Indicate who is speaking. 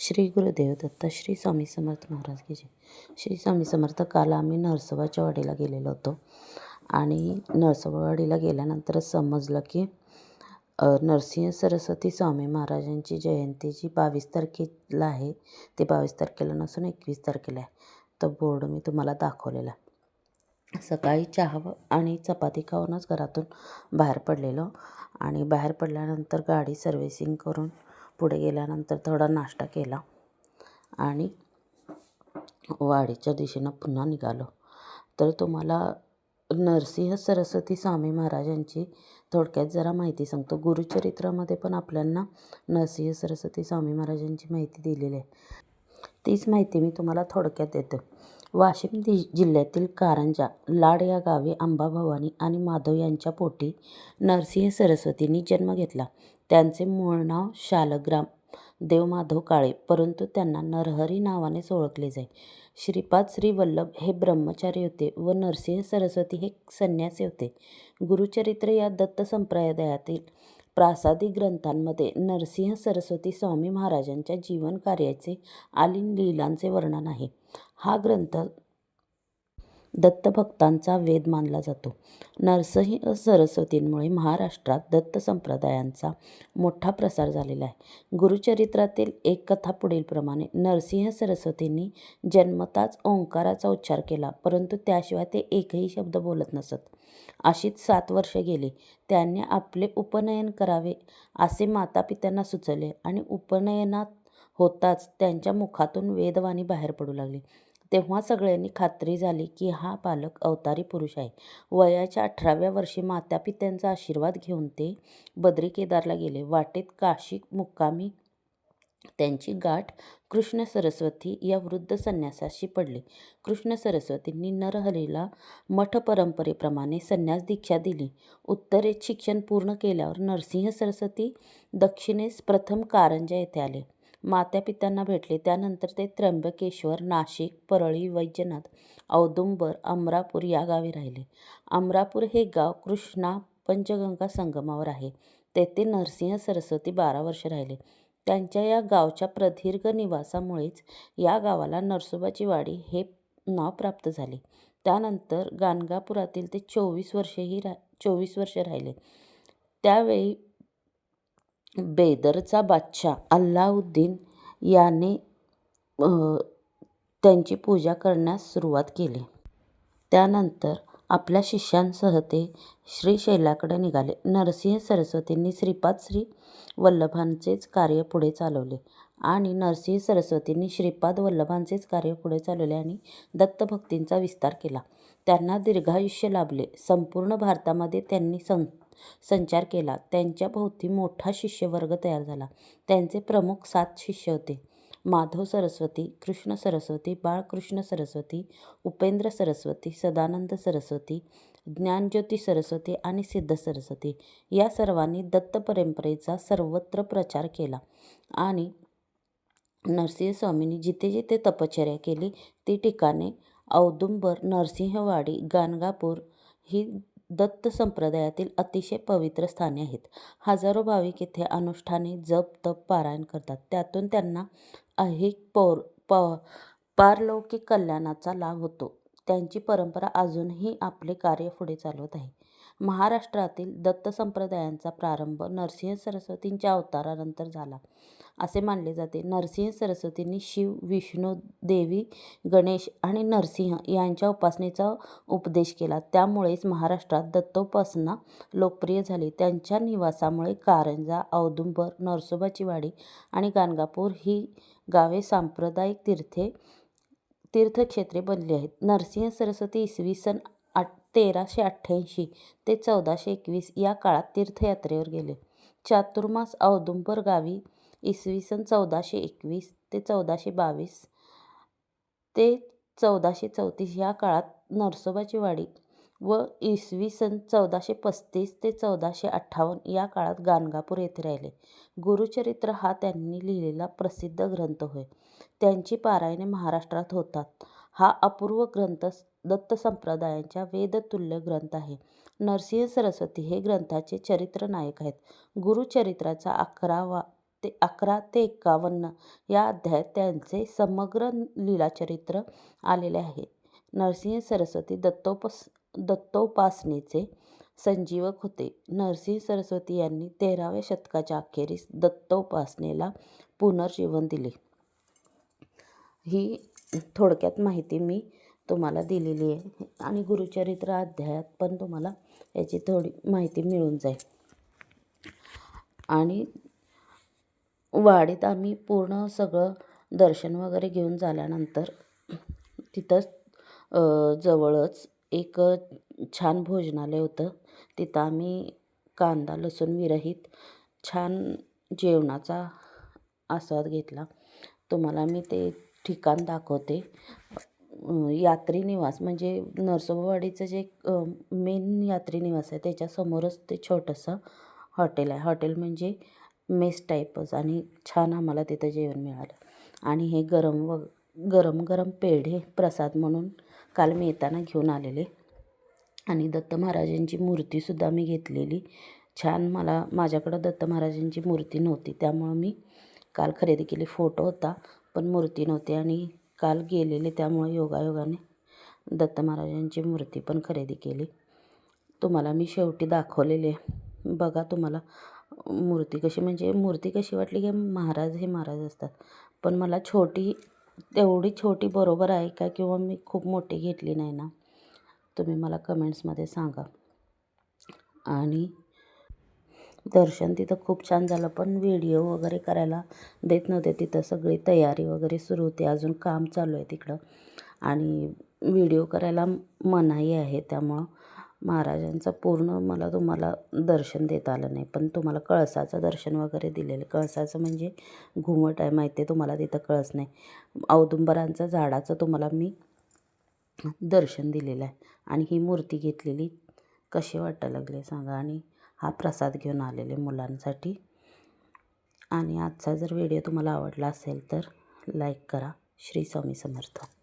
Speaker 1: श्री गुरुदेव दत्त श्री स्वामी समर्थ महाराज की जय. श्री स्वामी समर्थ काल आम्ही नरसोबाच्या वाडीला गेलेलो होतो. आणि नरसोबावाडीला गेल्यानंतर समजलं की नरसिंह सरस्वती स्वामी महाराजांची जयंती जी बावीस तारखेला आहे ती बावीस तारखेला नसून एकवीस तारखेला आहे. तो बोर्ड मी तुम्हाला दाखवलेला. सकाळी चहा आणि चपाती खाऊनच घरातून बाहेर पडलेलो. आणि बाहेर पडल्यानंतर गाडी सर्व्हिसिंग करून पुढे गेल्यानंतर थोडा नाश्ता केला आणि वाडीच्या दिशेनं पुन्हा निघालो. तर तुम्हाला नरसिंह सरस्वती स्वामी महाराजांची थोडक्यात जरा माहिती सांगतो. गुरुचरित्रामध्ये पण आपल्यांना नरसिंह सरस्वती स्वामी महाराजांची माहिती दिलेली आहे. तीच माहिती मी तुम्हाला थोडक्यात देते. वाशिम दि जिल्ह्यातील कारंजा लाड या गावी अंबाभवानी आणि माधव यांच्या पोटी नरसिंह सरस्वतींनी जन्म घेतला. त्यांचे मूळ नाव शालग्राम देवमाधव काळे परंतु त्यांना नरहरी नावानेच ओळखले जाई. श्रीपाद श्री वल्लभ हे ब्रह्मचारी होते व नरसिंह सरस्वती हे संन्यासी होते. गुरुचरित्र या दत्त संप्रदायातील प्रासादी ग्रंथांमध्ये नरसिंह सरस्वती स्वामी महाराजांच्या जीवन कार्याचे आलीन लीलांचे वर्णन आहे. हा ग्रंथ दत्तभक्तांचा वेद मानला जातो. नरसिंह सरस्वतींमुळे महाराष्ट्रात दत्त संप्रदायांचा मोठा प्रसार झालेला आहे. गुरुचरित्रातील एक कथा पुढीलप्रमाणे नरसिंह सरस्वतींनी जन्मताच ओंकाराचा उच्चार केला परंतु त्याशिवाय ते एकही शब्द बोलत नसत. अशीच सात वर्षे गेली. त्यांनी आपले उपनयन करावे असे मातापित्यांना सुचवले आणि उपनयनात होताच त्यांच्या मुखातून वेदवाणी बाहेर पडू लागली. तेव्हा सगळ्यांनी खात्री झाली की हा बालक अवतारी पुरुष आहे. वयाच्या अठराव्या वर्षी मातापित्यांचा आशीर्वाद घेऊन ते बद्री केदारला गेले. वाटेत काशी मुक्कामी त्यांची गाठ कृष्ण सरस्वती या वृद्ध संन्यासाशी पडली. कृष्ण सरस्वतींनी नरहरीला मठ परंपरेप्रमाणे संन्यास दीक्षा दिली. उत्तरेत शिक्षण पूर्ण केल्यावर नरसिंह सरस्वती दक्षिणेस प्रथम कारंजा येथे आले. मातापित्यांना भेटले. त्यानंतर ते त्र्यंबकेश्वर नाशिक परळी वैजनाथ औदुंबर अमरापूर या गावी राहिले. अमरापूर हे गाव कृष्णा पंचगंगा संगमावर आहे. तेथे नरसिंह सरस्वती बारा वर्षे राहिले. त्यांच्या या गावच्या प्रदीर्घ निवासामुळेच या गावाला नरसोबाची वाडी हे नाव प्राप्त झाले. त्यानंतर गाणगापुरातील ते चोवीस वर्षेही रा चोवीस वर्षे राहिले. त्यावेळी बेदरचा बादशाह अल्लाउद्दीन याने त्यांची पूजा करण्यास सुरुवात केली. त्यानंतर आपल्या शिष्यांसह ते श्रीशैलाकडे निघाले. नरसिंह सरस्वतींनी श्रीपाद श्री वल्लभांचेच कार्य पुढे चालवले आणि नरसिंह सरस्वतींनी श्रीपाद वल्लभांचेच कार्य पुढे चालवले आणि दत्तभक्तींचा विस्तार केला. त्यांना दीर्घायुष्य लाभले. संपूर्ण भारतामध्ये त्यांनी सं संचार केला. त्यांच्या भोवती मोठा शिष्यवर्ग तयार झाला. त्यांचे प्रमुख सात शिष्य होते. माधव सरस्वती कृष्ण सरस्वती बाळकृष्ण सरस्वती उपेंद्र सरस्वती सदानंद सरस्वती ज्ञानज्योती सरस्वती आणि सिद्ध सरस्वती. या सर्वांनी दत्त परंपरेचा सर्वत्र प्रचार केला आणि नरसिंह स्वामींनी जिथे जिथे तपश्चर्या केली ती ठिकाणे औदुंबर नरसिंहवाडी गाणगापूर ही दत्त संप्रदायातील अतिशय पवित्र स्थाने आहेत. हजारो भाविक येथे अनुष्ठाने जप तप पारायण करतात. त्यातून त्यांना ऐहिक पौर प पारलौकिक कल्याणाचा लाभ होतो. त्यांची परंपरा अजूनही आपले कार्य पुढे चालवत आहे. महाराष्ट्रातील दत्त संप्रदायांचा प्रारंभ नरसिंह सरस्वतींच्या अवतारानंतर झाला. असे मानले जाते. नरसिंह सरस्वतींनी शिव विष्णू देवी गणेश आणि नरसिंह यांच्या उपासनेचा उपदेश केला. त्यामुळेच महाराष्ट्रात दत्तोपासना लोकप्रिय झाली. त्यांच्या निवासामुळे कारंजा औदुंबर नरसोबाची वाडी आणि गाणगापूर ही गावे सांप्रदायिक तीर्थे तीर्थक्षेत्रे बनली आहेत. नरसिंह सरस्वती इसवी सन तेराशे अठ्ठ्याऐंशी ते चौदाशे एकवीस या काळात तीर्थयात्रेवर गेले. चातुर्मास औदुंबर गावी इसवी सन चौदाशे एकवीस ते चौदाशे बावीस ते चौदाशे चौतीस या काळात नरसोबाची वाडी व इसवी सन चौदाशे पस्तीस ते चौदाशे अठ्ठावन्न या काळात गाणगापूर येथे राहिले. गुरुचरित्र हा त्यांनी लिहिलेला प्रसिद्ध ग्रंथ होय. त्यांची पारायणे महाराष्ट्रात होतात. हा अपूर्व ग्रंथ दत्त संप्रदायांच्या वेदतुल्य ग्रंथ आहे. नरसिंह सरस्वती हे ग्रंथाचे चरित्र नायक आहेत गुरुचरित्राचा अकरावा ते अकरा ते एकावन्न या अध्यायात त्यांचे समग्र लीलाचरित्र आलेले आहे. नरसिंह सरस्वती दत्तोपस दत्तोपासनेचे संजीवक होते. नरसिंह सरस्वती यांनी तेराव्या शतकाच्या अखेरीस दत्तोपासनेला पुनर्जीवन दिले. ही थोडक्यात माहिती मी तुम्हाला दिलेली आहे. आणि गुरुचरित्र अध्यायात पण तुम्हाला याची थोडी माहिती मिळून जाईल. आणि वाडीत आम्ही पूर्ण सगळं दर्शन वगैरे घेऊन झाल्यानंतर तिथंच जवळच एक छान भोजनालय होतं. तिथं आम्ही कांदा लसूण विरहित छान जेवणाचा आस्वाद घेतला. तुम्हाला मी ते ठिकाण दाखवते. यात्री निवास म्हणजे नरसोबावाडीचं जे मेन यात्री निवास आहे त्याच्यासमोरच ते छोटंसं हॉटेल आहे. हॉटेल म्हणजे मेस टाईपच आणि छान आम्हाला तिथं जेवण मिळालं. आणि हे गरम व गरम गरम पेढे प्रसाद म्हणून काल मी येताना घेऊन आलेले. आणि दत्त महाराजांची मूर्तीसुद्धा मी घेतलेली. छान मला माझ्याकडं दत्त महाराजांची मूर्ती नव्हती त्यामुळं मी काल खरेदी केली. फोटो होता पण मूर्ती नव्हती आणि काल गेलेले त्यामुळे योगायोगाने दत्त महाराजांची मूर्ती पण खरेदी केली. तुम्हाला मी शेवटी दाखवलेले बघा तुम्हाला मूर्ती कशी म्हणजे मूर्ती कशी वाटली की महाराज हे महाराज असतात. पण मला छोटी तेवढी छोटी बरोबर आहे का किंवा मी खूप मोठी घेतली नाही ना तुम्ही मला कमेंट्समध्ये सांगा. आणि दर्शन तिथं खूप छान झालं. पण व्हिडिओ वगैरे करायला देत नव्हते. तिथं सगळी तयारी वगैरे सुरू होती. अजून काम चालू आहे तिकडं. आणि व्हिडिओ करायला मनाई आहे. त्यामुळं महाराजांचं पूर्ण मला तुम्हाला दर्शन देता आलं नाही. पण तुम्हाला कळसाचं दर्शन वगैरे दिलेलं. कळसाचं म्हणजे घुमट आहे. माहिती आहे तुम्हाला तिथं कळस नाही. औदुंबरांचं झाडाचं तुम्हाला मी दर्शन दिलेलं आहे. आणि ही मूर्ती घेतलेली कशी वाटायला लागली सांगा. आणि हा प्रसाद घेऊन आलेले मुलांसाठी. आणि आजचा जर व्हिडिओ तुम्हाला आवडला असेल तर लाईक करा. श्री स्वामी समर्थ.